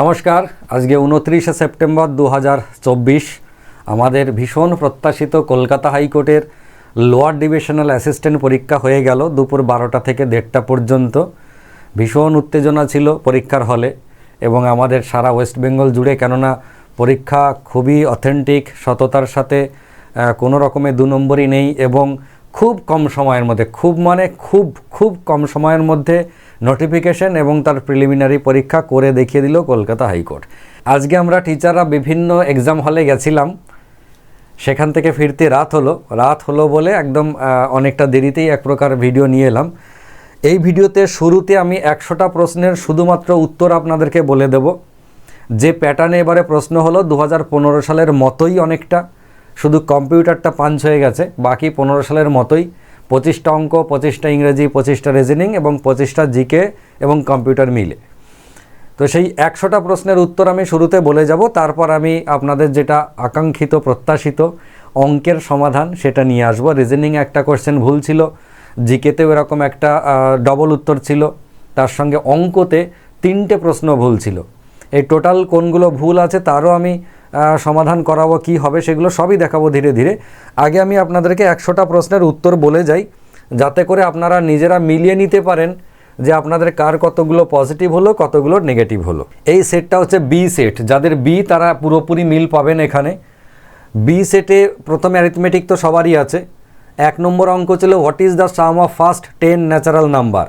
নমস্কার, আজকে উনত্রিশে সেপ্টেম্বর দু হাজার চব্বিশ। আমাদের ভীষণ প্রত্যাশিত কলকাতা হাইকোর্টের লোয়ার ডিভিশনাল অ্যাসিস্ট্যান্ট পরীক্ষা হয়ে গেল দুপুর বারোটা থেকে দেড়টা পর্যন্ত। ভীষণ উত্তেজনা ছিল পরীক্ষার হলে এবং আমাদের সারা ওয়েস্ট বেঙ্গল জুড়ে, কেননা পরীক্ষা খুবই অথেন্টিক, সততার সাথে কোনো রকমের দু নম্বরই নেই এবং খুব কম সময়ের মধ্যে, খুব মানে খুব খুব কম সময়ের মধ্যে নোটিফিকেশন এবং তার প্রিলিমিনারি পরীক্ষা করে দেখিয়ে দিল কলকাতা হাইকোর্ট। আজকে আমরা টিচাররা বিভিন্ন এক্সাম হলে গেছিলাম। সেখান থেকে ফিরতে রাত হলো। রাত হলো বলে একদম অনেকটা দেরিতেই এক প্রকার ভিডিও নিয়ে এলাম। এই ভিডিওতে শুরুতে আমি একশোটা প্রশ্নের শুধুমাত্র উত্তর আপনাদেরকে বলে দেব। যে প্যাটার্নে এবারে প্রশ্ন হলো দু হাজার পনেরো সালের মতোই অনেকটা। শুধু কম্পিউটারটা পাঞ্চ হয়ে গেছে, বাকি পনেরো সালের মতোই। পঁচিশটা অঙ্ক, পঁচিশটা ইংরেজি, পঁচিশটা রিজনিং এবং পঁচিশটা জিকে এবং কম্পিউটার মিলে। তো সেই একশোটা প্রশ্নের উত্তর আমি শুরুতে বলে যাব। তারপর আমি আপনাদের যেটা আকাঙ্ক্ষিত, প্রত্যাশিত অঙ্কের সমাধান সেটা নিয়ে আসব। রিজনিং একটা কোশ্চেন ভুল ছিল, জিকেতেও এরকম একটা ডবল উত্তর ছিল। তার সঙ্গে অঙ্কতে তিনটে প্রশ্ন ভুল ছিল। এই টোটাল কোনগুলো ভুল আছে তারও আমি সমাধান করাবো, কি হবে সেগুলো সবই দেখাবো ধীরে ধীরে। আগে আমি আপনাদেরকে একশোটা প্রশ্নের উত্তর বলে যাই, যাতে করে আপনারা নিজেরা মিলিয়ে নিতে পারেন যে আপনাদের কার কতগুলো পজিটিভ হলো, কতগুলো নেগেটিভ হলো। এই সেটটা হচ্ছে বি সেট যাদের বি তারা পুরোপুরি মিল পাবেন এখানে। বি সেটে প্রথমে অ্যারিথমেটিক তো সবারই আছে। এক নম্বর অঙ্ক ছিল what is the sum of first ten natural number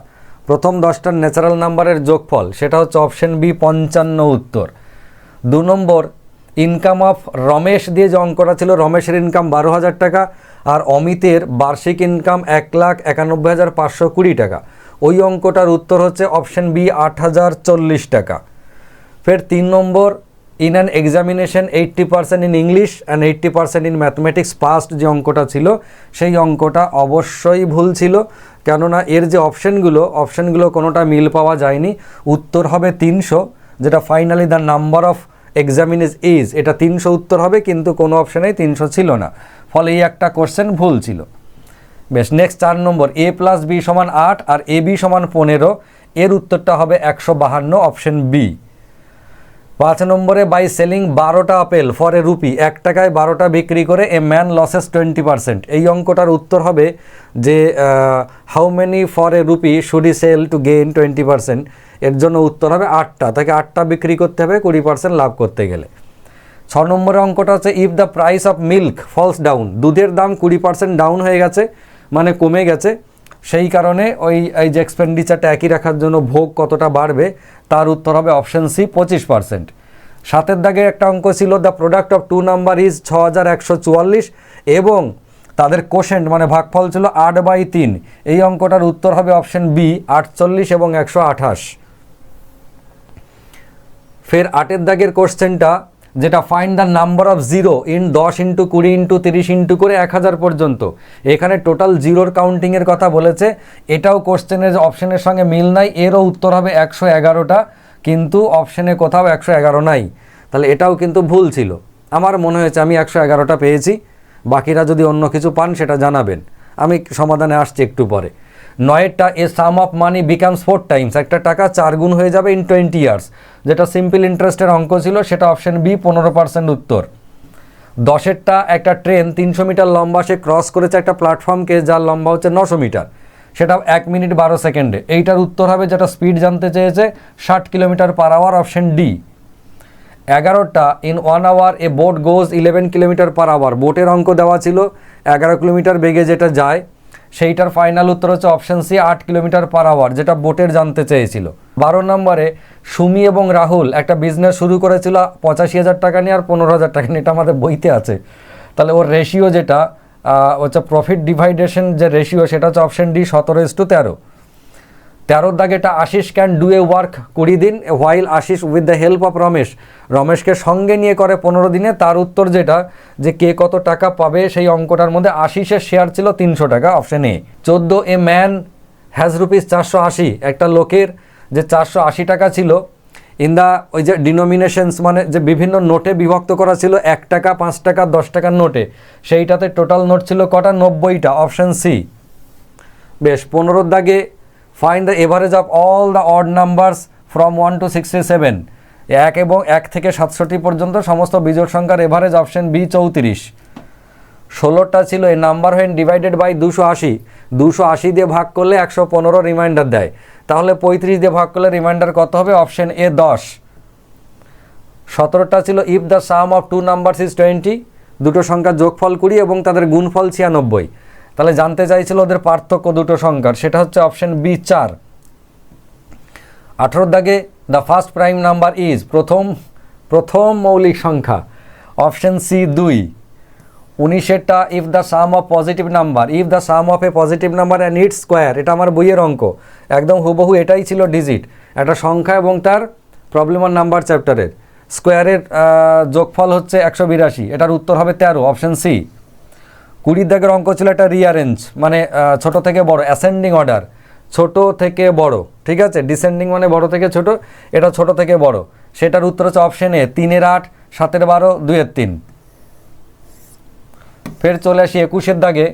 প্রথম দশটার ন্যাচারাল নাম্বারের যোগফল, সেটা হচ্ছে অপশন বি পঞ্চান্ন উত্তর। দু নম্বর ইনকাম অফ রমেশ দিয়ে যে অঙ্কটা ছিল, রমেশের ইনকাম বারো হাজার টাকা আর অমিতের বার্ষিক ইনকাম এক লাখ একানব্বই হাজার পাঁচশো কুড়ি টাকা। ওই অঙ্কটার উত্তর হচ্ছে অপশন বি আট হাজার চল্লিশ টাকা। ফের তিন নম্বর in an examination eighty percent in English and eighty percent in mathematics passed যে অঙ্কটা ছিল, সেই অঙ্কটা অবশ্যই ভুল ছিল। কেননা এর যে অপশনগুলো, অপশানগুলো কোনোটা মিল পাওয়া যায়নি। উত্তর হবে তিনশো, যেটা finally the number of examinees is এটা তিনশো উত্তর হবে, কিন্তু কোনো অপশানেই তিনশো ছিল না। ফলে এই একটা কোশ্চেন ভুল ছিল। বেশ নেক্সট চার নম্বর এ প্লাস বি সমান আট আর এ বি সমান পনেরো। এর উত্তরটা হবে একশো বাহান্ন অপশন বি পাঁচ নম্বরে বাই সেলিং বারোটা আপেল ফর এ রুপি। এক টাকায় বারোটা বিক্রি করে a man loses twenty percent. এই অঙ্কটার উত্তর হবে যে how many for a rupee should sell to gain twenty percent. এর জন্য উত্তর হবে আটটা। তাকে আটটা বিক্রি করতে হবে, কুড়ি পার্সেন্ট লাভ করতে গেলে। ছ নম্বরের অঙ্কটা হচ্ছে, if the price of milk falls down. দুধের দাম কুড়ি পার্সেন্ট ডাউন হয়ে গেছে মানে কমে গেছে। সেই কারণে ওই, এই যে এক্সপেন্ডিচারটা একই রাখার জন্য ভোগ কতটা বাড়বে, তার উত্তর হবে অপশন সি পঁচিশ পার্সেন্ট সাতের দাগে একটা অঙ্ক ছিল the product of two number is ছ হাজার একশো চুয়াল্লিশ এবং তাদের কোশেন্ট মানে ভাগফল ছিল আট বাই তিন। এই অঙ্কটার উত্তর হবে অপশন বি আটচল্লিশ এবং একশো আঠাশ। ফের আটের দাগের কোশ্চেনটা যেটা find the number of zero in দশ ইন্টু কুড়ি ইন্টু তিরিশ ইন্টু করে এক হাজার পর্যন্ত। এখানে টোটাল জিরোর কাউন্টিংয়ের কথা বলেছে। এটাও কোশ্চেনের অপশনের সঙ্গে মিল নাই। এরও উত্তর হবে একশো এগারোটা, কিন্তু অপশনে কোথাও একশো এগারো নাই। তাহলে এটাও কিন্তু ভুল ছিল। আমার মনে হয়েছে আমি একশো এগারোটা পেয়েছি। বাকিরা যদি অন্য কিছু পান সেটা জানাবেন। আমি সমাধানে আসছি একটু পরে। নয়েরটা, a sum of money becomes four times একটা টাকা চার গুণ হয়ে যাবে ইন টোয়েন্টি ইয়ার্স যেটা সিম্পল ইন্টারেস্টের অঙ্ক ছিল, সেটা অপশন বি পনেরো পার্সেন্ট উত্তর। দশেরটা একটা ট্রেন তিনশো মিটার লম্বা, সে ক্রস করেছে একটা প্ল্যাটফর্মকে যার লম্বা হচ্ছে নশো মিটার। সেটা এক মিনিট বারো সেকেন্ডে এইটার উত্তর হবে যেটা স্পিড জানতে চেয়েছে, ষাট kilometre per hour option D এগারোটা in one hour a boat goes eleven kilometre per hour বোটের অঙ্ক দেওয়া ছিল, এগারো কিলোমিটার বেগে যেটা যায় সেইটার ফাইনাল উত্তর হচ্ছে অপশান সি আট কিলোমিটার পার আওয়ার যেটা বোটের জানতে চেয়েছিল। বারো নম্বরে সুমি এবং রাহুল একটা বিজনেস শুরু করেছিল পঁচাশি হাজার টাকা নিয়ে আর পনেরো হাজার টাকা নিয়ে, এটা আমাদের বইতে আছে। তাহলে ওর রেশিও যেটা হচ্ছে প্রফিট ডিভাইডেশন যে রেশিও সেটা হচ্ছে অপশান ডি সতেরো ইস টু তেরো। তেরোর দাগে এটা Ashis can do a work কুড়ি দিন while Ashis with the help of Ramesh. রমেশকে সঙ্গে নিয়ে করে পনেরো দিনে, তার উত্তর যেটা, যে কে কত টাকা পাবে, সেই অঙ্কটার মধ্যে আশিসের শেয়ার ছিল তিনশো টাকা অপশন এ চোদ্দ এ ম্যান হ্যাজ রুপিস চারশো আশি, একটা লোকের যে চারশো আশি টাকা ছিল ইন দ্য ওই যে ডিনোমিনেশনস মানে যে বিভিন্ন নোটে বিভক্ত করা ছিল, এক টাকা, পাঁচ টাকা, দশ টাকার নোটে সেইটাতে টোটাল নোট ছিল কটা? নব্বইটা অপশান সি বেশ পনেরোর দাগে find the average of all the odd numbers from one to sixty seven এক এবং এক থেকে সাতষট্টি পর্যন্ত সমস্ত বিজোড় সংখ্যার এভারেজ অপশন বি চৌত্রিশ। ষোলোটা ছিল, এই নাম্বার হোয়েন ডিভাইডেড বাই দুশো আশি। দুশো আশি দিয়ে ভাগ করলে একশো পনেরো রিমাইন্ডার দেয়। তাহলে পঁয়ত্রিশ দিয়ে ভাগ করলে রিমাইন্ডার কত হবে? অপশন এ দশ। সতেরোটা ছিল if the sum of two numbers is twenty দুটো সংখ্যার যোগফল কুড়ি এবং তাদের গুণফল ছিয়ানব্বই। তাহলে জানতে চাইছিল ওদের পার্থক্য দুটো সংখ্যার, সেটা হচ্ছে অপশন বি চার। আঠেরোর দাগে the first prime number is প্রথম প্রথম মৌলিক সংখ্যা। অপশন সি দুই। উনিশেরটা if the sum of positive number if the sum of a positive number and it square এটা আমার বইয়ের অঙ্ক। একদম হুবহু এটাই ছিল ডিজিট একটা সংখ্যা এবং তার প্রবলেম অন নাম্বার চ্যাপ্টারের স্কোয়ারের যোগফল হচ্ছে একশো বিরাশি। এটার উত্তর হবে তেরো অপশন সি কুড়ির দাগের অঙ্ক ছিল একটা রিয়ারেঞ্জ মানে ছোট থেকে বড় অ্যাসেন্ডিং অর্ডার ছোট থেকে বড়, ঠিক আছে? ডিসেন্ডিং মানে বড় থেকে ছোট, এটা ছোট থেকে বড়। সেটার উত্তর হচ্ছে অপশন তিনের আট, সাতের বারো, দুইয়ের তিন। ফের চলে আসি একুশের দাগে।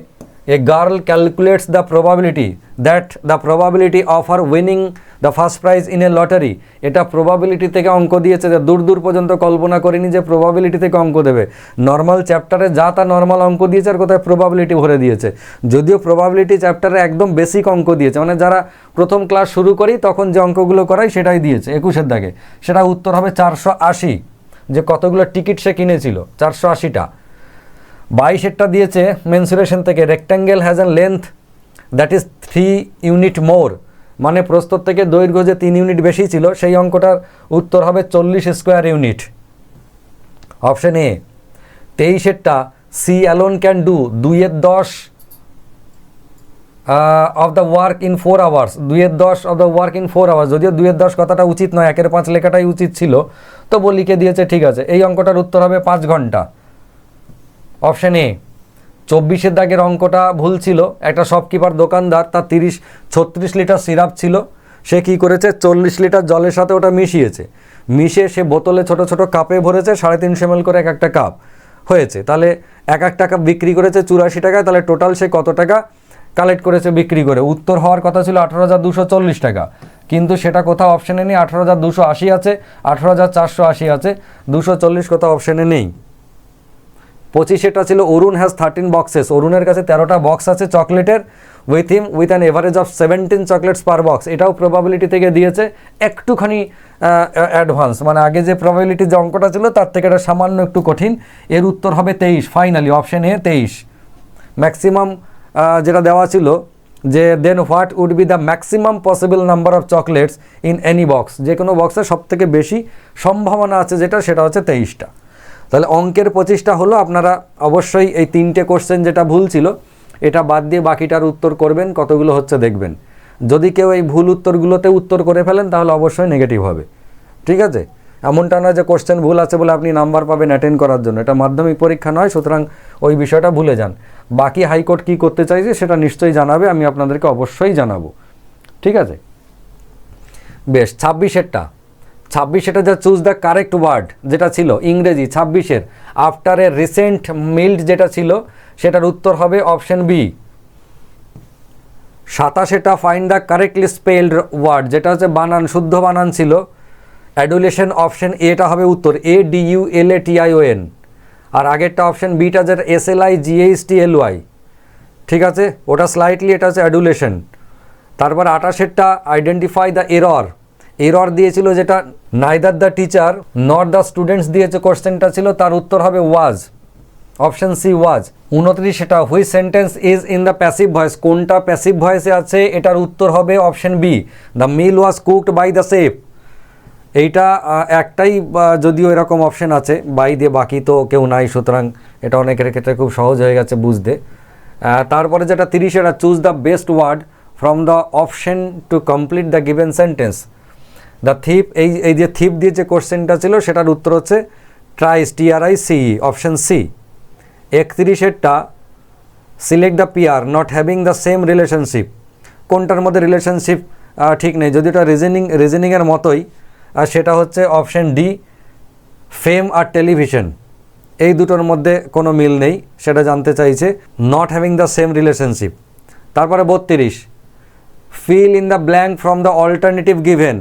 A girl calculates the probability that the probability of her winning the first prize in a lottery এটা প্রবাবিলিটি থেকে অঙ্ক দিয়েছে যে দূর দূর পর্যন্ত কল্পনা করিনি যে প্রবাবিলিটি থেকে অঙ্ক দেবে। নর্মাল চ্যাপ্টারে যা তা নর্মাল অঙ্ক দিয়েছে আর কোথায় প্রবাবিলিটি ভরে দিয়েছে। যদিও প্রবাবিলিটি চ্যাপ্টারে একদম বেসিক অঙ্ক দিয়েছে মানে যারা প্রথম ক্লাস শুরু করি তখন যে অঙ্কগুলো করাই সেটাই দিয়েছে একুশের দাগে। সেটা উত্তর হবে চারশো আশি, যে কতগুলো টিকিট সে কিনেছিল, চারশো আশিটা। বাইশেরটা দিয়েছে মেনসুরেশন থেকে। Rectangle has an length that is three unit more মানে প্রস্তর থেকে দৈর্ঘ্য যে তিন ইউনিট বেশি ছিল, সেই অঙ্কটার উত্তর হবে চল্লিশ স্কোয়ার ইউনিট। অপশন এ, তেইশেরটা সি অ্যালোন ক্যান ডু দুইয়ের দশ of the work in four hours দুইয়ের দশ of the work in four hours যদিও দুইয়ের দশ কথাটা উচিত নয়, একের পাঁচ লেখাটাই উচিত ছিল তবু লিখে দিয়েছে, ঠিক আছে। এই অঙ্কটার উত্তর হবে পাঁচ ঘণ্টা। অপশন এ চব্বিশের দাগের অঙ্কটা ভুল ছিল। একটা শপকিপার দোকানদার, তার তিরিশ, ছত্রিশ লিটার সিরাপ ছিল। সে কি করেছে? চল্লিশ লিটার জলের সাথে ওটা মিশিয়েছে। মিশিয়ে সে বোতলে ছোট ছোট কাপে ভরেছে, সাড়ে তিনশো এমএল করে এক একটা কাপ হয়েছে। তাহলে এক এক টাকা বিক্রি করেছে চুরাশি টাকায়, তাহলে টোটাল সে কত টাকা কালেক্ট করেছে বিক্রি করে? উত্তর হওয়ার কথা ছিল আঠারো হাজার দুশো চল্লিশ টাকা। কিন্তু সেটা কোথাও অপশানে নেই, আঠারো হাজার দুশো আশি আছে, আঠারো হাজার চারশো আশি আছে, দুশো চল্লিশ কোথাও অপশানে নেই। পঁচিশেটা ছিল অরুণ হ্যাজ থার্টিন বক্সেস অরুণের কাছে তেরোটা বক্স আছে চকলেটের। With him with an average of seventeen chocolates per box এটাও প্রবাবিলিটি থেকে দিয়েছে একটুখানি অ্যাডভান্স মানে আগে যে প্রবাবিলিটি যে অঙ্কটা ছিল, তার থেকে এটা সামান্য একটু কঠিন। এর উত্তর হবে তেইশ। ফাইনালি অপশন এ তেইশ। ম্যাক্সিমাম যেটা দেওয়া ছিল যে then what would be the maximum possible number of chocolates in any box যে কোনো বক্সে সব থেকে বেশি সম্ভাবনা আছে যেটা, সেটা হচ্ছে তেইশটা। তাহলে অঙ্কের পঁচিশটা হলো আপনারা অবশ্যই এই তিনটে কোশ্চেন যেটা ভুল ছিল, এটা বাদ দিয়ে বাকিটার উত্তর করবেন, কতগুলো হচ্ছে দেখবেন। যদি কেউ এই ভুল উত্তরগুলোতে উত্তর করে ফেলেন, তাহলে অবশ্যই নেগেটিভ হবে। ঠিক আছে? এমনটা নয় যে কোশ্চেন ভুল আছে বলে আপনি নাম্বার পাবেন অ্যাটেন্ড করার জন্য। এটা মাধ্যমিক পরীক্ষা নয়, সুতরাং ওই বিষয়টা ভুলে যান। বাকি হাইকোর্ট কী করতে চাইছে সেটা নিশ্চয়ই জানাবে, আমি আপনাদেরকে অবশ্যই জানাব। ঠিক আছে? বেশ, ছাব্বিশেরটা। ছাব্বিশেটা যা চুজ দ্য কারেক্ট ওয়ার্ড যেটা ছিল, ইংরেজি, ছাব্বিশের। আফটার এ রিসেন্ট মিল্ড যেটা ছিল, সেটার উত্তর হবে option B সাতাশেটা find the correctly spelled word যেটা হচ্ছে বানান, শুদ্ধ বানান ছিল। অ্যাডুলেশন অপশন এটা হবে উত্তর A D U L A T I O N R আগেরটা অপশন বিটা যেটা S L I G H T L Y ঠিক আছে? ওটা স্লাইটলি এটা হচ্ছে অ্যাডুলেশন তারপর আটাশেরটা আইডেন্টিফাই দ্য এরর এরর দিয়েছিল যেটা neither the teacher not the students দিয়েছে কোশ্চেনটা ছিল, তার উত্তর হবে ওয়াজ অপশন সি ওয়াজ উনত্রিশ সেটা। Which sentence is in the passive voice কোনটা প্যাসিভ ভয়েসে আছে, এটার উত্তর হবে option B the meal was cooked by the chef এইটা একটাই যদিও এরকম অপশন আছে বাই দিয়ে বাকি তো কেউ নাই, সুতরাং এটা অনেকের ক্ষেত্রে খুব সহজ হয়ে গেছে বুঝতে। তারপরে যেটা তিরিশ, এটা choose the best word from the option to complete the given sentence the thief এই এই যে থিপ দিয়ে যে কোশ্চেনটা ছিল, সেটার উত্তর হচ্ছে tries T R I C E option C একত্রিশেরটা select the pair not having the same relationship কোনটার মধ্যে রিলেশনশিপ ঠিক নেই? যদি এটা রিজনিং রিজনিংয়ের মতোই সেটা হচ্ছে অপশন ডি ফেম আর টেলিভিশন এই দুটোর মধ্যে কোনো মিল নেই, সেটা জানতে চাইছে not having the same relationship তারপরে বত্রিশ fill in the blank from the alternative given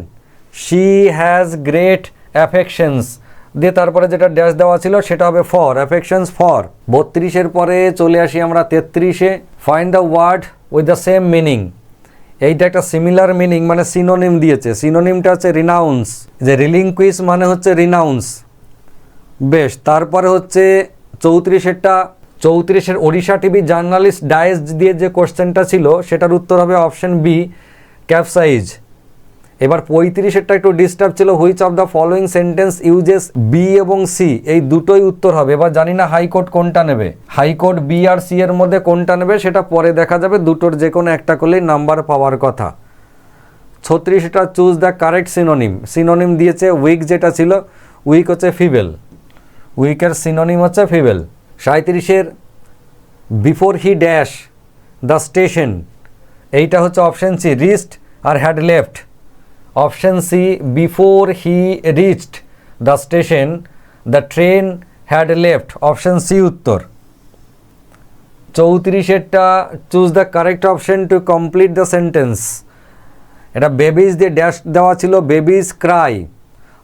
she has great affections দিয়ে তারপরে যেটা ড্যাশ দেওয়া ছিল, সেটা হবে ফর অ্যাফেকশনস ফর বত্রিশের পরে চলে আসি আমরা তেত্রিশে। Find the word with the same meaning এইটা একটা সিমিলার মিনিং মানে সিনোনিম দিয়েছে। সিনোনিমটা হচ্ছে রিনাউন্স যে রিলিংকুইস মানে হচ্ছে রিনাউন্স বেশ, তারপরে হচ্ছে চৌত্রিশেরটা। চৌত্রিশের ওড়িশা টিভি জার্নালিস্ট ডায়েস দিয়ে যে কোশ্চেনটা ছিল, সেটার উত্তর হবে অপশন বি ক্যাপসাইজ এবার পঁয়ত্রিশেরটা একটু ডিস্টার্ব ছিল which of the following sentence uses B এবং সি এই দুটোই উত্তর হবে। এবার জানি না হাইকোর্ট কোনটা নেবে। হাইকোর্ট বি আর সি এর মধ্যে কোনটা নেবে, সেটা পরে দেখা যাবে। দুটোর যে কোনো একটা করলেই নাম্বার পাওয়ার কথা। ছত্রিশটা choose the correct synonym synonym দিয়েছে উইক যেটা ছিল উইক হচ্ছে ফিবেল উইকের সিনোনিম হচ্ছে feeble সাঁত্রিশের before he dash the station এইটা হচ্ছে option C reached R had left option C, before he reached the station, the train had left. Option C, উত্তর। চৌত্রিশেরটা choose the correct option to complete the sentence. এটা babies দিয়ে dash দেওয়া ছিল, babies cry,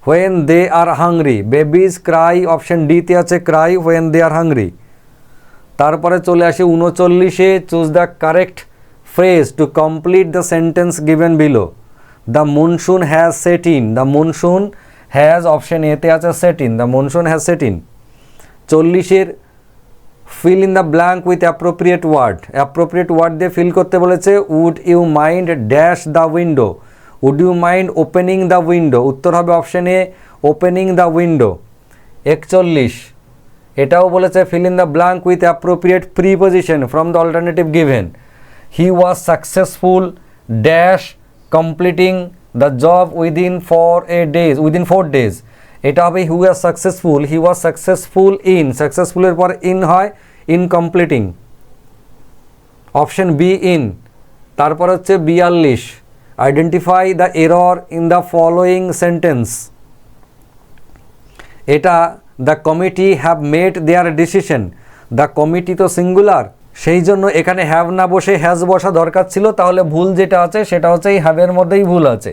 when they are hungry. Babies cry, option ডিতে আছে cry, when they are hungry. তারপরে চলে আসি উনচল্লিশে, choose the correct phrase to complete the sentence given below. The monsoon has set in the monsoon has option এতে আছে set in the monsoon has set in চল্লিশের fill in the blank with appropriate word appropriate word দিয়ে fill করতে বলেছে would you mind dash the window would you mind opening the window উত্তর হবে option A opening the window একচল্লিশ। এটাও বলেছে fill in the blank with appropriate preposition from the alternative given he was successful dash completing the job within four a days within four days এটা হবে he was successful he was successful in সাকসেসফুলের পর in হয় in completing option B in তারপর হচ্ছে বিয়াল্লিশ। Identify the error in the following sentence এটা the committee have made their decision the committee তো singular সেই জন্য এখানে হ্যাভ না বসে হ্যাজ বসা দরকার ছিল, তাহলে ভুল যেটা আছে সেটা হচ্ছে এই হ্যাভের মধ্যেই ভুল আছে।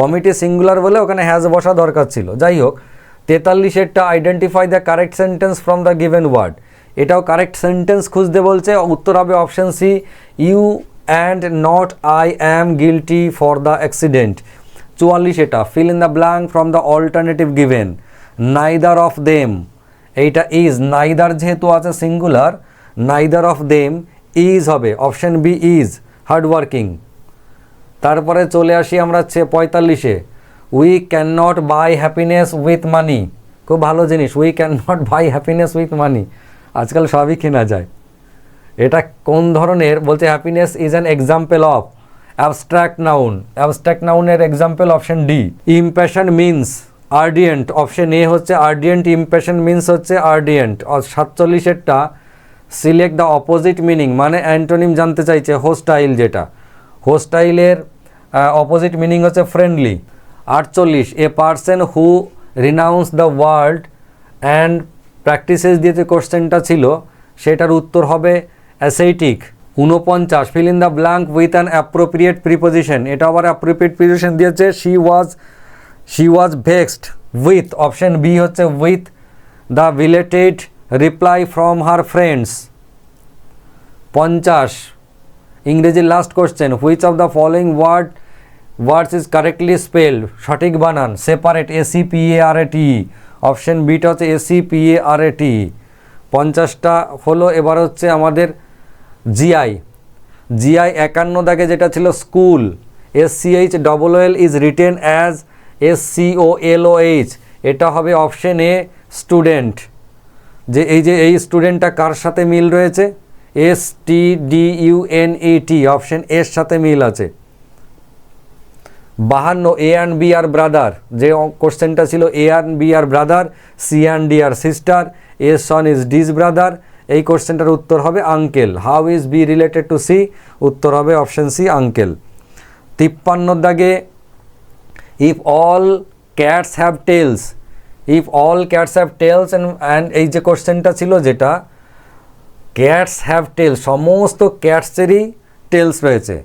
কমিটি সিঙ্গুলার বলে ওখানে হ্যাজ বসা দরকার ছিল। যাই হোক, তেতাল্লিশেরটা identify the correct sentence from the given word এটাও কারেক্ট সেন্টেন্স খুঁজতে বলছে, উত্তর হবে option C you and not I am guilty for the accident চুয়াল্লিশ এটা fill in the blank from the alternative given neither of them এইটা is neither যেহেতু আছে singular neither of them is হবে। অপশন বি ইজ হার্ডওয়ার্কিং তারপরে চলে আসি আমরা হচ্ছে পঁয়তাল্লিশে। We can not buy happiness with money খুব ভালো জিনিস। We can not buy happiness with money আজকাল সবই কেনা যায়। এটা কোন ধরনের? বলছে happiness is an example of abstract noun abstract নাউনের example option D impassion means ardent option A হচ্ছে আর্ডিয়েন্ট ইমপ্যাশন মিন্স হচ্ছে আর্ডিয়েন্ট সাতচল্লিশেরটা সিলেক্ট দ্য অপোজিট মিনিং মানে অ্যান্টোনিম জানতে চাইছে হোস্টাইল যেটা। হোস্টাইলের অপোজিট মিনিং হচ্ছে ফ্রেন্ডলি আটচল্লিশ a person who renounce the world and practises দিয়ে যে কোশ্চেনটা ছিল, সেটার উত্তর হবে অ্যাসেইটিক উনপঞ্চাশ fill in the blank with an appropriate preposition এটা আবার অ্যাপ্রোপ্রিয়েট প্রিপোজিশন দিয়েছে she was she was vexed with option B হচ্ছে with the related reply from her friends পঞ্চাশ ইংরেজি last question which of the following word words is correctly spelled সঠিক বানান separate S E P A R A T option beta হচ্ছে S E P A R A T পঞ্চাশটা হলো এবার হচ্ছে আমাদের জিআই জিআই একান্ন দাগে যেটা ছিল school S C H double L is written as S C O L O H এটা হবে অপশন এ স্টুডেন্ট যে এই যে এই স্টুডেন্টটা কার সাথে মিল রয়েছে? S T D U N E T option এর সাথে মিল আছে। বাহান্ন A and B are brother যে কোশ্চেনটা ছিল A and B are brother C and D are sister A son is D's brother এই কোশ্চেনটার উত্তর হবে uncle how is B related to C উত্তর হবে অপশন সি আঙ্কেল তিপ্পান্ন দাগে if all cats have tails if all cats have tails and and এই যে কোশ্চেনটা ছিল যেটা ক্যাটস হ্যাভ টেল সমস্ত ক্যাটসেরই টেলস রয়েছে।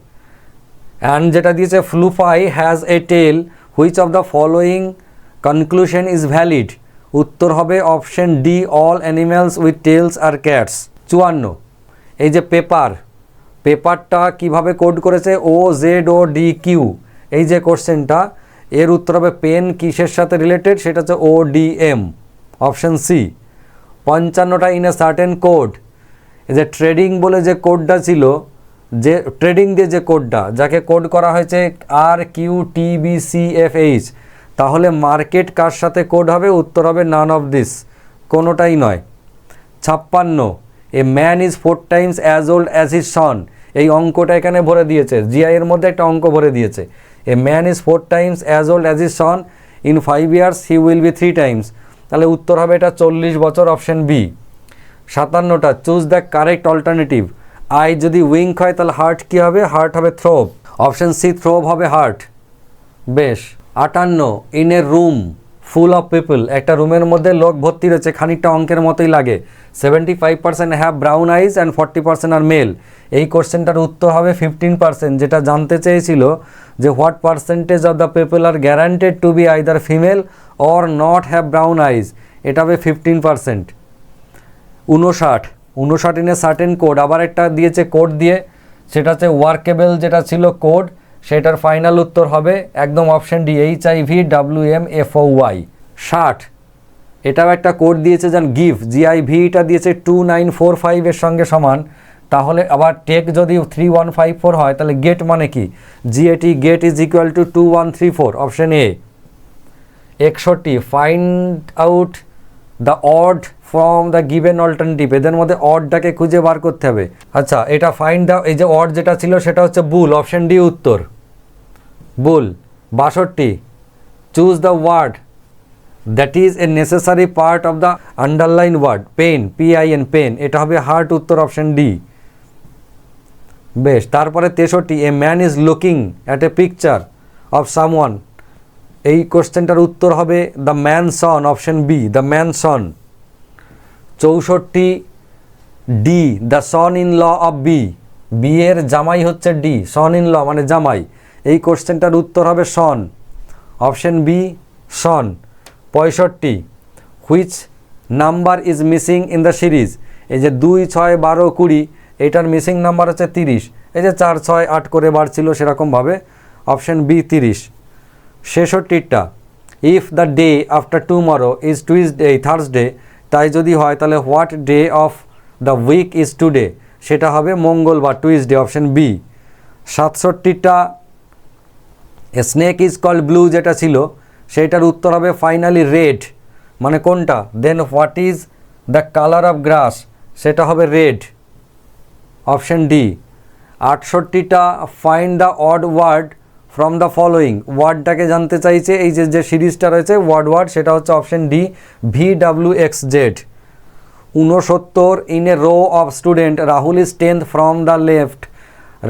অ্যান্ড যেটা দিয়েছে Fluffy has a tail which of the following conclusion is valid উত্তর হবে option D all animals with tails are cats চুয়ান্ন। এই যে পেপার পেপারটা কীভাবে কোড করেছে? O Z O D Q এই যে কোশ্চেনটা এর উত্তর হবে পেন, কিসের সাথে রিলেটেড সেটা হচ্ছে O D M option C পঞ্চান্নটা in a certain code যে ট্রেডিং বলে যে কোডটা ছিল, যে ট্রেডিং দিয়ে যে কোডটা যাকে কোড করা হয়েছে R Q T B C F H তাহলে মার্কেট কার সাথে কোড হবে? উত্তর হবে নান অফ দিস কোনোটাই নয়। ছাপ্পান্ন a man is four times as old as his son এই অঙ্কটা এখানে ভরে দিয়েছে জিআই এর মধ্যে একটা অঙ্ক ভরে দিয়েছে। A man is four times as old as is son in five years he will be three times তাহলে উত্তর হবে এটা চল্লিশ বছর option B সাতান্নটা choose the correct alternative I যদি উইঙ্ক হয়, তাহলে হার্ট কী হবে? হার্ট হবে থ্রোব অপশন সি থ্রোব হবে হার্ট বেশ, আটান্ন in a room full of people. একটা রুমের মধ্যে লোক ভর্তি রয়েছে, খানিকটা অঙ্কের মতোই লাগে। Seventy five percent have brown eyes and forty percent are male এই কোশ্চেনটার উত্তর হবে ফিফটিন পার্সেন্ট যেটা জানতে চেয়েছিল যে what percentage of the people are guaranteed to be either female or not have brown eyes এটা হবে ফিফটিন পার্সেন্ট উনষাট উনষাট ইনে সার্টেন কোড আবার একটা দিয়েছে কোড দিয়ে। সেটা হচ্ছে ওয়ার্কেবল যেটা ছিল কোড সেটার ফাইনাল উত্তর হবে একদম option D H I V W M F O Y ষাট। এটাও একটা কোড দিয়েছে যেন গিফ জিআই ভিটা দিয়েছে টু নাইন ফোর ফাইভের সঙ্গে সমান। তাহলে আবার টেক যদি থ্রি ওয়ান ফাইভ ফোর হয়, তাহলে গেট মানে কি? G A T gate is equal to two one three four option A একষট্টি find out the odd from the given alternative এদের মধ্যে অডটাকে খুঁজে বার করতে হবে। আচ্ছা এটা ফাইন্ড দ্য এই যে অড যেটা ছিল, সেটা হচ্ছে বুল অপশন ডি উত্তর। বুল বাষট্টি। Choose the word that is a necessary part of the underline word pen P I N pen এটা হবে হার্ট উত্তর অপশন ডি বেশ, তারপরে তেষট্টি a man is looking at a picture of someone এই কোশ্চেনটার উত্তর হবে the man son option B the man son চৌষট্টি D, the son in law of B B এর জামাই হচ্ছে ডি সন ইন ল মানে জামাই। এই কোশ্চেনটার উত্তর হবে সন অপশন বি সন পঁয়ষট্টি which number is missing in the series এই যে দুই, ছয়, বারো, কুড়ি, এটার মিসিং নাম্বার হচ্ছে তিরিশ। এই যে চার, ছয়, আট করে বাড়ছিল সেরকমভাবে। অপশন বি তিরিশ। ছেষট্টিটা if the day after tomorrow is Tuesday Thursday তাই যদি হয় তাহলে what day of the week is today সেটা হবে মঙ্গলবার টুইসডে অপশন বি সাতষট্টিটা স্নেক ইজ কল্ড ব্লু যেটা ছিল, সেইটার উত্তর হবে ফাইনালি রেড মানে কোনটা? Then what is the colour of grass সেটা হবে red option D আটষট্টিটা find the odd word from the following ওয়ার্ডটাকে জানতে চাইছে এই যে যে সিরিজটা রয়েছে, ওয়ার্ড ওয়ার্ড, সেটা হচ্ছে option D V W X Z ঊনসত্তর in a row of student Rahul is tenth from the left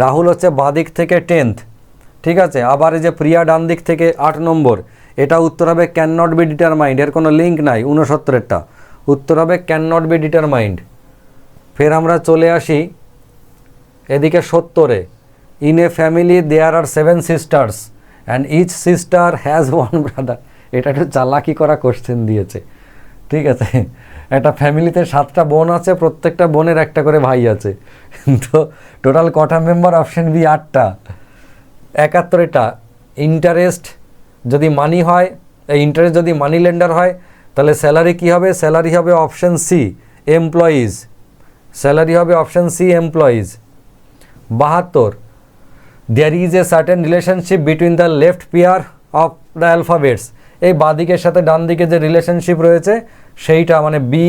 Rahul হচ্ছে বাদিক থেকে টেন্থ ঠিক আছে? আবার এই যে প্রিয়া ডান দিক থেকে আট নম্বর, এটা উত্তর হবে ক্যান নট বি ডিটারমাইন্ড এর কোনো লিঙ্ক নাই, ঊনসত্তরেরটা। উত্তর হবে ক্যান নট বি ডিটারমাইন্ড ফের আমরা চলে আসি এদিকে সত্তরে। In a family there are seven sisters and each sister has one brother এটা একটু চালাকি করা কোশ্চেন দিয়েছে। ঠিক আছে? একটা ফ্যামিলিতে সাতটা বোন আছে, প্রত্যেকটা বোনের একটা করে ভাই আছে। তো টোটাল কটা মেম্বার অপশন বি আটটা। একাত্তরেটা ইন্টারেস্ট যদি মানি হয়, এই ইন্টারেস্ট যদি মানি লেন্ডার হয়, তাহলে স্যালারি কী হবে? স্যালারি হবে অপশন সি এমপ্লয়িজ স্যালারি হবে অপশন সি এমপ্লয়িজ বাহাত্তর। There is a certain relationship between the left pair of the alphabets এই বাদিকের সাথে ডান দিকে যে রিলেশনশিপ রয়েছে, সেইটা মানে বি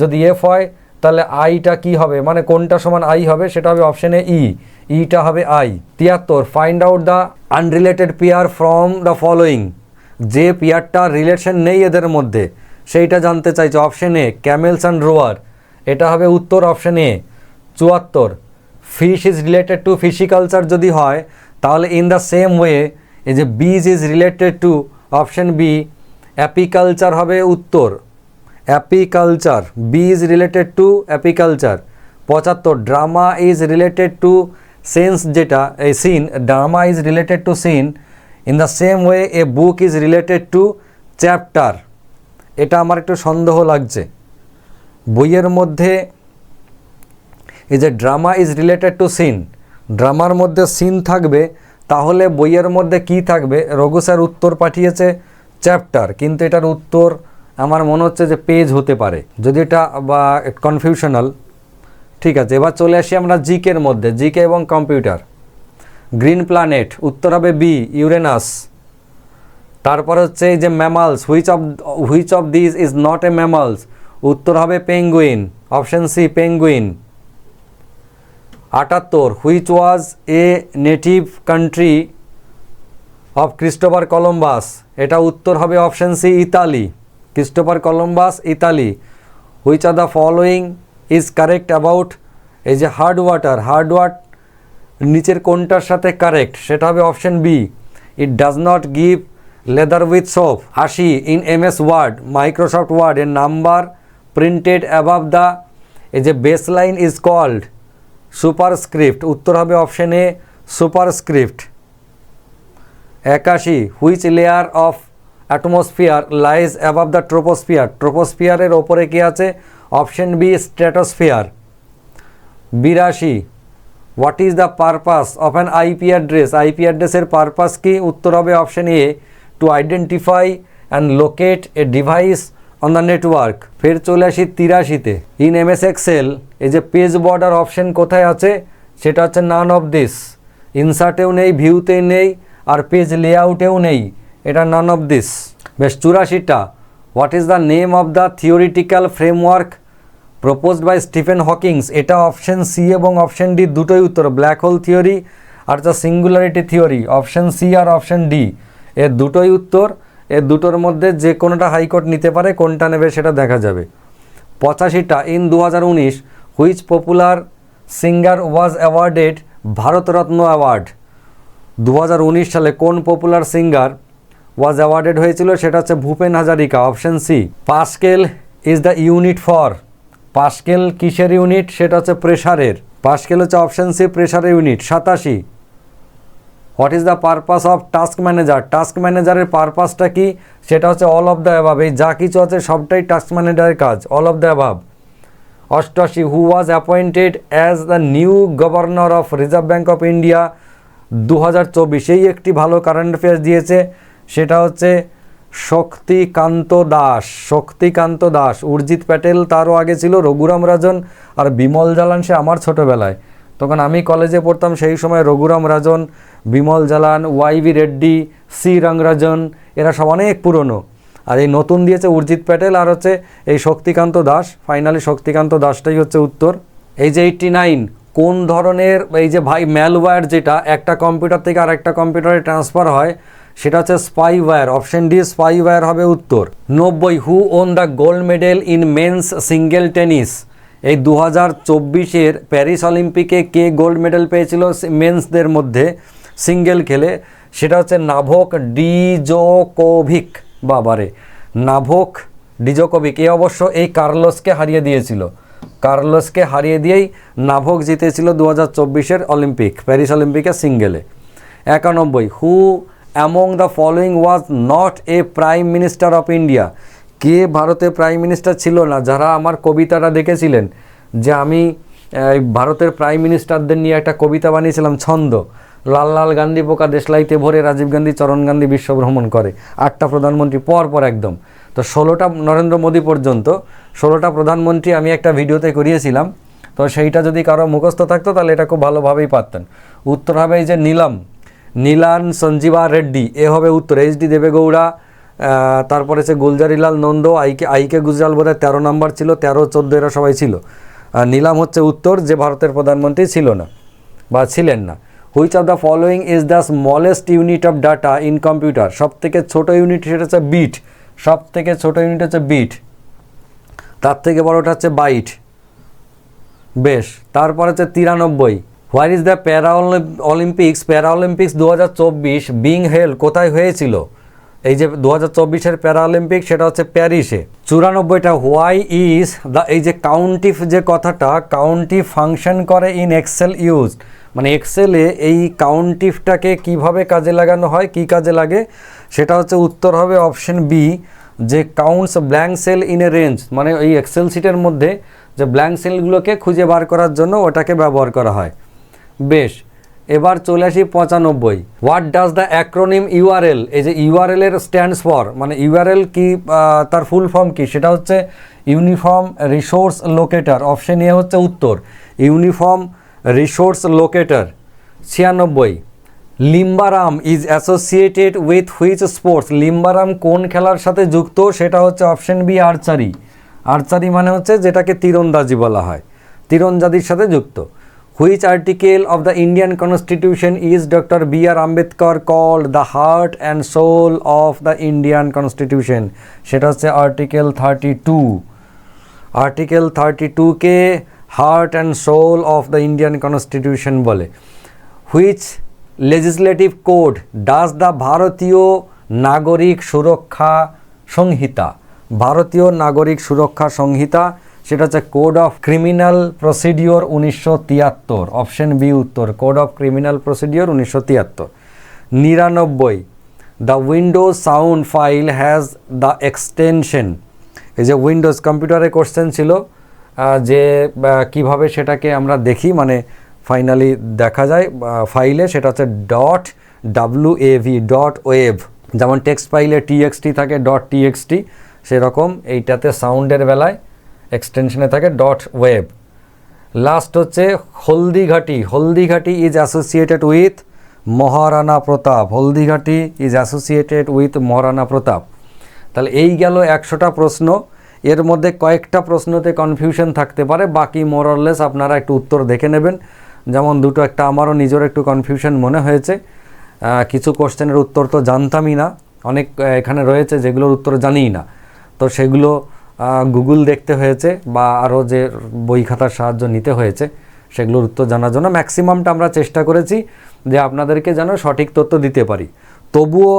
যদি এফ হয়, তাহলে আইটা কি হবে? মানে কোনটা সমান আই হবে? সেটা হবে অপশানে ই ইটা হবে আই তিয়াত্তর find out the unrelated pair from the following যে পেয়ারটার রিলেশন নেই এদের মধ্যে, সেইটা জানতে চাইছে অপশন এ ক্যামেলস অ্যান্ড রোয়ার এটা হবে উত্তর অপশন এ। চুয়াত্তর fish is related to pisciculture যদি হয়, তাহলে ইন দ্য সেম ওয়ে এই যে bees is related to option B apiculture হবে উত্তর। Apiculture B is related to apiculture পঁচাত্তর drama is related to scenes যেটা, এই scene drama is related to scene in the same way a book is related to chapter এটা আমার একটু সন্দেহ লাগছে। বইয়ের মধ্যে এই যে drama is related to scene ড্রামার মধ্যে সিন থাকবে, তাহলে বইয়ের মধ্যে কি থাকবে? রঘু স্যার উত্তর পাঠিয়েছে চ্যাপ্টার কিন্তু এটার উত্তর আমার মনে হচ্ছে যে পেজ হতে পারে। যদি এটা, বা কনফিউশনাল ঠিক আছে, এবার চলে আসি আমরা জিকের মধ্যে জিকে এবং কম্পিউটার গ্রিন প্ল্যানেট উত্তর হবে বি ইউরেনাস তারপর হচ্ছে এই যে mammals which of which of this is not a mammals উত্তর হবে পেঙ্গুইন অপশন সি পেঙ্গুইন আটাত্তর which was a native country of Christopher Columbus এটা উত্তর হবে option C Italy Christopher Columbus Italy which are the following is correct about এই যে hard water hard watt নিচের কোনটার সাথে কারেক্ট সেটা হবে option B it does not give lather with soap আশি in M S Word Microsoft Word এর number printed above the এই যে base line is called superscript. উত্তর হবে অপশন এ সুপারস্ক্রিপ্ট। একাশি which layer of atmosphere lies above the troposphere ট্রোপোস্ফিয়ারের ওপরে কি আছে? অপশন বি স্ট্র্যাটোস্ফিয়ার বিরাশি what is the purpose of an IP address IP অ্যাড্রেসের purpose কি? উত্তর হবে option A to identify and locate a device on the network ফের চলে আসি তিরাশিতে। ইন এম এস এক্সেল এই যে পেজ বর্ডার অপশন কোথায় আছে, সেটা হচ্ছে নান অফ দিস ইনসার্টেও নেই ভিউতে নেই, আর পেজ লেআউটেও নেই। এটা নান অফ দিস বেশ চুরাশিটা। What is the name of the theoretical framework proposed by Stephen Hawkings এটা অপশন সি এবং অপশন ডি দুটোই উত্তর। Black hole theory R the singularity theory option C R option D এর দুটোই উত্তর। এর দুটোর মধ্যে যে কোনোটা হাইকোর্ট নিতে পারে, কোনটা নেবে সেটা দেখা যাবে। পঁচাশিটা ইন দু হাজার উনিশ, which popular singer was awarded Bharat Ratna award. দু হাজার উনিশ সালে কোন পপুলার সিঙ্গার ওয়াজ অ্যাওয়ার্ডেড হয়েছিল, সেটা হচ্ছে Bhupen Hazarika, option C. Pascal is the unit for. Pascal কিসের ইউনিট? সেটা হচ্ছে প্রেশারের পাস্কেল হচ্ছে অপশন সি প্রেশারের ইউনিট। সাতাশি। What is the purpose of task manager task ম্যানেজারের পারপাসটা কি? সেটা হচ্ছে অল অফ দ্য অ্যাভাব এই যা কিছু আছে সবটাই টাস্ক ম্যানেজারের কাজ অল অফ দ্য অ্যাভাব অষ্টআশি who was appointed as the new governor of Reserve Bank of India দু হাজার চব্বিশেই একটি ভালো কারেন্ট অ্যাফেয়ার্স দিয়েছে, সেটা হচ্ছে শক্তিকান্ত দাস শক্তিকান্ত দাস উর্জিত প্যাটেল তারও আগে ছিল, রঘুরাম রাজন আর বিমল জালান সে আমার ছোটোবেলায়। তখন আমি কলেজে পড়তাম, সেই সময় Raghuram Rajan Bimal Jalan Y V Reddy, C Rangarajan এরা সব অনেক পুরনো। আর এই নতুন দিয়েছে উর্জিত প্যাটেল আর হচ্ছে এই শক্তিকান্ত দাস। ফাইনালি শক্তিকান্ত দাসটাই হচ্ছে উত্তর। এই যে এইটটি নাইন কোন ধরনের এই যে ভাই ম্যালওয়্যার যেটা, একটা কম্পিউটার থেকে আর একটা কম্পিউটারে ট্রান্সফার হয়, সেটা হচ্ছে স্পাইওয়্যার অপশন ডি স্পাইওয়্যার হবে উত্তর। নব্বই who won the gold medal in men's single tennis এই দু হাজার চব্বিশের প্যারিস অলিম্পিকে কে গোল্ড মেডেল পেয়েছিল মেন্সদের মধ্যে? সিঙ্গেল খেলে, সেটা হচ্ছে নাভোক ডিজোকোভিক, বাবারে। নাভোক ডিজোকোভিক, এ অবশ্য এই কার্লোসকে হারিয়ে দিয়েছিল। কার্লোসকে হারিয়ে দিয়েই নাভোক জিতেছিল দু হাজার চব্বিশের অলিম্পিক, প্যারিস অলিম্পিকে সিঙ্গেলে। একানব্বই who among the following was not a prime minister of India কে ভারতের প্রাইম মিনিস্টার ছিল না? যারা আমার কবিতাটা দেখেছিলেন, যে আমি ভারতের প্রাইম মিনিস্টারদের নিয়ে একটা কবিতা বানিয়েছিলাম, ছন্দ। লাল লাল গান্ধী পোকা দেশলাইতে ভরে রাজীব গান্ধী, চরণ গান্ধী বিশ্ব ভ্রমণ করে। আটটা প্রধানমন্ত্রী পর পর একদম। তো ষোলোটা নরেন্দ্র মোদী পর্যন্ত, ষোলোটা প্রধানমন্ত্রী আমি একটা ভিডিওতে করিয়েছিলাম। তো সেইটা যদি কারও মুখস্থ থাকতো, তাহলে এটা খুব ভালোভাবেই পারতেন। উত্তর হবে এই যে নীলম। নীলান সঞ্জীবা রেড্ডি, এ হবে উত্তর। এইচ ডি দেবেগৌড়া তারপরে হচ্ছে গুলজারিলাল নন্দ, আইকে আইকে গুজরাল বোধহয় তেরো নম্বর ছিল, তেরো চোদ্দ এরা সবাই ছিল। নীলাম হচ্ছে উত্তর, যে ভারতের প্রধানমন্ত্রী ছিল না, বা ছিলেন না। Which of the following is the smallest unit of data in computer সব থেকে ছোটো ইউনিট সেটা হচ্ছে বিট সব থেকে ছোটো ইউনিট হচ্ছে বিট তার থেকে বড়টা হচ্ছে বাইট বেশ, তারপর হচ্ছে তিরানব্বই। Where is the para Olympics para Olympics দু হাজার চব্বিশ বিং হেল কোথায় হয়েছিল? এই যে দু হাজার চব্বিশের প্যারা অলিম্পিক সেটা হচ্ছে প্যারিসে চুরানব্বইটা হোয়াই ইজ দ্য এই যে কাউন্টিফ যে কথাটা কাউন্টি ফাংশন করে ইন এক্সেল ইউজ মানে এক্সেলে এই কাউন্টিফটাকে কীভাবে কাজে লাগানো হয়, কি কাজে লাগে, সেটা হচ্ছে উত্তর হবে অপশন বি যে counts blank cell in a range মানে এই এক্সেল সিটের মধ্যে যে ব্ল্যাঙ্ক সেলগুলোকে খুঁজে বার করার জন্য ওটাকে ব্যবহার করা হয়। বেশ, এবার চলে আসি পঁচানব্বই। What does the acronym URL এই যে ইউআরএল এর স্ট্যান্ডস ফর মানে ইউআরএল কি তার ফুল ফর্ম কি? সেটা হচ্ছে uniform resource locator option A হচ্ছে উত্তর। ইউনিফর্ম রিসোর্স লোকেটার ছিয়ানব্বই। Limbaram is associated with which sports Limbaram কোন খেলার সাথে যুক্ত? সেটা হচ্ছে অপশন বি আর্চারি আর্চারি মানে হচ্ছে যেটাকে তীরন্দাজি বলা হয়। তীরন্দাজির সাথে যুক্ত। Which article of the Indian constitution is doctor B R Ambedkar called the heart and soul of the Indian constitution সেটা হচ্ছে article thirty two article thirty টুকে heart and soul of the Indian constitution বলে which legislative code does the Bharatiya Nagarik Suraksha সংহিতা ভারতীয় নাগরিক সুরক্ষা সংহিতা সেটা হচ্ছে code of criminal procedure উনিশশো তিয়াত্তর অপশন বি উত্তর কোড অফ ক্রিমিনাল প্রসিডিওর উনিশশো তিয়াত্তর। নিরানব্বই the Windows sound file has the extension এই যে উইন্ডোজ কম্পিউটারে কোশ্চেন ছিল যে কীভাবে সেটাকে আমরা দেখি মানে ফাইনালি দেখা যায় ফাইলে সেটা হচ্ছে dot W A V dot wave যেমন টেক্সট ফাইলে টিএক্সটি থাকে ডট টিএক্সটি সেরকম এইটাতে সাউন্ডের বেলায় এক্সটেনশনে থাকে ডট ওয়েব লাস্ট হচ্ছে Haldighati. Haldighati is associated with Maharana Pratap. Haldighati is associated with Maharana Pratap. তাহলে এই গেল একশোটা প্রশ্ন। এর মধ্যে কয়েকটা প্রশ্নতে কনফিউশন থাকতে পারে, বাকি মোরলেস আপনারা একটু উত্তর দেখে নেবেন। যেমন দুটো, একটা আমারও নিজের একটু কনফিউশন মনে হয়েছে। কিছু কোশ্চেনের উত্তর তো জানতামই না। অনেক এখানে রয়েছে যেগুলোর উত্তর জানিই না। তো সেগুলো গুগল দেখতে হয়েছে বা আরও যে বই খাতার সাহায্য নিতে হয়েছে, সেগুলোর উত্তর জানার জন্য ম্যাক্সিমামটা আমরা চেষ্টা করেছি যে আপনাদেরকে যেন সঠিক তথ্য দিতে পারি। তবুও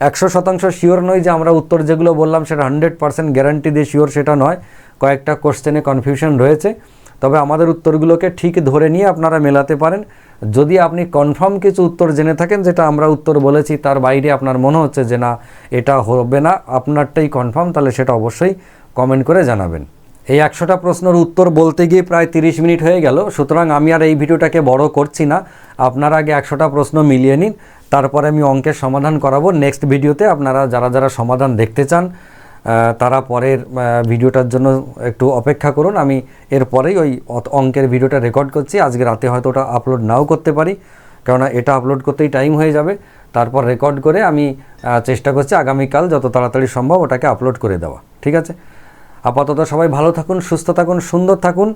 একশো শতাংশ শিওর নয় যে আমরা উত্তর যেগুলো বললাম সেটা হান্ড্রেড পার্সেন্ট গ্যারান্টি দিয়ে শিওর সেটা নয়। কয়েকটা কোশ্চেনে কনফিউশন রয়েছে। তবে আমাদের উত্তরগুলোকে ঠিক ধরে নিয়ে আপনারা মেলাতে পারেন। যদি আপনি কনফার্ম কিছু উত্তর জেনে থাকেন, যেটা আমরা উত্তর বলেছি, তার বাইরে আপনার মনে হচ্ছে যে না, এটা হবে না, আপনারটাই কনফার্ম তাহলে সেটা অবশ্যই কমেন্ট করে জানাবেন। এই একশোটা প্রশ্নের উত্তর বলতে গিয়ে প্রায় তিরিশ মিনিট হয়ে গেল। সুতরাং আমি আর এই ভিডিওটাকে বড় করছি না। আপনারা আগে একশোটা প্রশ্ন মিলিয়ে নিন। তারপরে আমি অঙ্কের সমাধান করাবো। নেক্সট ভিডিওতে আপনারা যারা যারা সমাধান দেখতে চান তারা পরের ভিডিওটার জন্য একটু অপেক্ষা করুন। আমি এরপরেই ওই অঙ্কের ভিডিওটা রেকর্ড করছি। আজকে রাতে হয়তো ওটা আপলোড নাও করতে পারি, কেননা এটা আপলোড করতেই টাইম হয়ে যাবে। তারপর রেকর্ড করে আমি চেষ্টা করছি আগামীকাল যত তাড়াতাড়ি সম্ভব ওটাকে আপলোড করে দেওয়া। ঠিক আছে? আপাতত সবাই ভালো থাকুন, সুস্থ থাকুন, সুন্দর থাকুন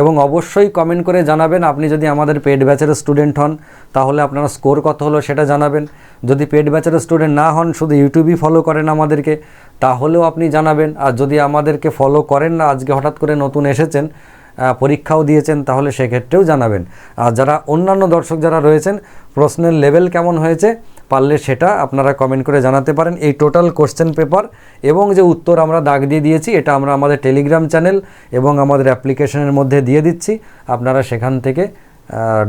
এবং অবশ্যই কমেন্ট করে জানাবেন আপনি যদি আমাদের পেড ব্যাচের স্টুডেন্ট হন, তাহলে আপনার স্কোর কত হলো সেটা জানাবেন। যদি পেড ব্যাচের স্টুডেন্ট না হন, শুধু ইউটিউবই ফলো করেন আমাদেরকে, তাহলেও আপনি জানাবেন। আর যদি আমাদেরকে ফলো করেন না, আজকে হঠাৎ করে নতুন এসেছেন পরীক্ষাও দিয়েছেন, তাহলে সেক্ষেত্রেও জানাবেন। আর যারা অন্যান্য দর্শক যারা রয়েছেন, প্রশ্নের লেভেল কেমন হয়েছে, পারলে সেটা আপনারা কমেন্ট করে জানাতে পারেন। এই টোটাল কোশ্চেন পেপার এবং যে উত্তর আমরা দাগ দিয়ে দিয়েছি, এটা আমরা আমাদের টেলিগ্রাম চ্যানেল এবং আমাদের অ্যাপ্লিকেশনের মধ্যে দিয়ে দিচ্ছি। আপনারা সেখান থেকে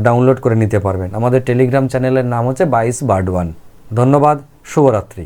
ডাউনলোড করে নিতে পারবেন। আমাদের টেলিগ্রাম চ্যানেলের নাম হচ্ছে বাইশ বার্ড ওয়ান ধন্যবাদ, শুভরাত্রি।